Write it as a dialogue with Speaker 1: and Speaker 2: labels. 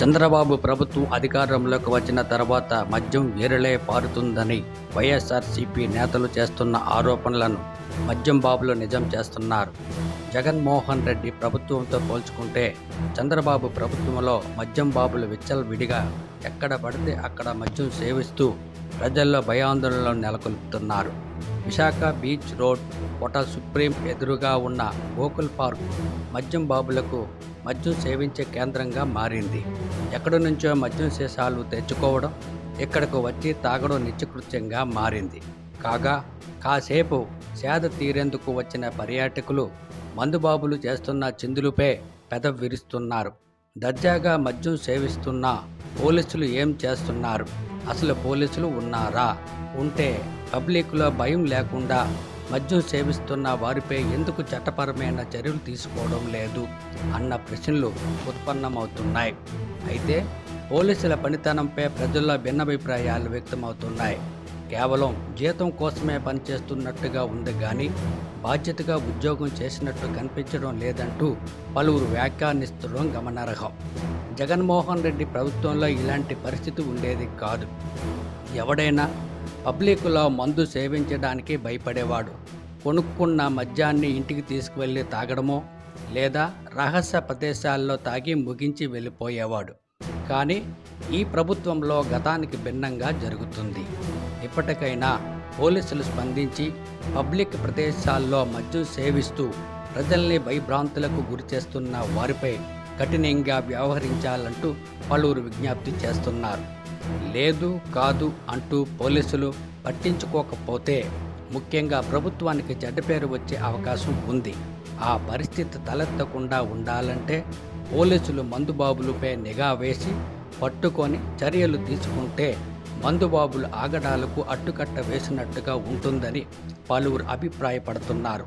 Speaker 1: చంద్రబాబు ప్రభుత్వం అధికారంలోకి వచ్చిన తర్వాత మద్యం ఏరలే పారుతుందని వైఎస్ఆర్సీపీ నేతలు చేస్తున్న ఆరోపణలను మద్యం బాబులు నిజం చేస్తున్నారు. జగన్మోహన్ రెడ్డి ప్రభుత్వంతో పోల్చుకుంటే చంద్రబాబు ప్రభుత్వంలో మద్యం బాబులు విచ్చలవిడిగా ఎక్కడ పడితే అక్కడ మద్యం సేవిస్తూ ప్రజల్లో భయాందోళనలు నెలకొల్పుతున్నారు. Visakha beach road hotel supreme ఎదురుగా ఉన్న గోకుల్ పార్క్ మద్యం బాబులకు మద్యం సేవించే కేంద్రంగా మారింది. ఎక్కడి నుంచో మద్యం సీసాలు తెచ్చుకోవడం ఇక్కడకు వచ్చి తాగడం నిత్యకృత్యంగా మారింది. కాగా కాసేపు సేద తీరేందుకు వచ్చిన పర్యాటకులు మందుబాబులు చేస్తున్న చిందులపై పెదవి విరుస్తున్నారు. దర్జాగా మద్యం సేవిస్తున్న పోలీసులు ఏం చేస్తున్నారు? అసలు పోలీసులు ఉన్నారా? ఉంటే పబ్లిక్లో భయం లేకుండా మద్యం సేవిస్తున్న వారిపై ఎందుకు చట్టపరమైన చర్యలు తీసుకోవడం లేదు అన్న ప్రశ్నలు ఉత్పన్నమవుతున్నాయి. అయితే పోలీసుల పనితనంపై ప్రజల్లో భిన్నాభిప్రాయాలు వ్యక్తమవుతున్నాయి. కేవలం జీతం కోసమే పనిచేస్తున్నట్టుగా ఉంది కానీ బాధ్యతగా ఉద్యోగం చేసినట్టు కనిపించడం లేదంటూ పలువురు వ్యాఖ్యానిస్తడం గమనార్హం. జగన్మోహన్ రెడ్డి ప్రభుత్వంలో ఇలాంటి పరిస్థితి ఉండేది కాదు. ఎవడైనా పబ్లిక్లో మందు సేవించడానికి భయపడేవాడు. కొనుక్కున్న మద్యాన్ని ఇంటికి తీసుకువెళ్ళి తాగడమో లేదా రహస్య ప్రదేశాల్లో తాగి ముగించి వెళ్ళిపోయేవాడు. కానీ ఈ ప్రభుత్వంలో గతానికి భిన్నంగా జరుగుతుంది. ఇప్పటికైనా పోలీసులు స్పందించి పబ్లిక్ ప్రదేశాల్లో మద్యం సేవిస్తూ ప్రజల్ని భయభ్రాంతులకు గురి చేస్తున్న వారిపై కఠినంగా వ్యవహరించాలంటూ పలువురు విజ్ఞప్తి చేస్తున్నారు. లేదు కాదు అంటూ పోలీసులు పట్టించుకోకపోతే ముఖ్యంగా ప్రభుత్వానికి చెడ్డ పేరు వచ్చే అవకాశం ఉంది. ఆ పరిస్థితి తలెత్తకుండా ఉండాలంటే పోలీసులు మందుబాబులపై నిఘా వేసి పట్టుకొని చర్యలు తీసుకుంటే మందుబాబులు ఆగడాలకు అట్టుకట్ట వేసినట్టుగా ఉంటుందని పలువురు అభిప్రాయపడుతున్నారు.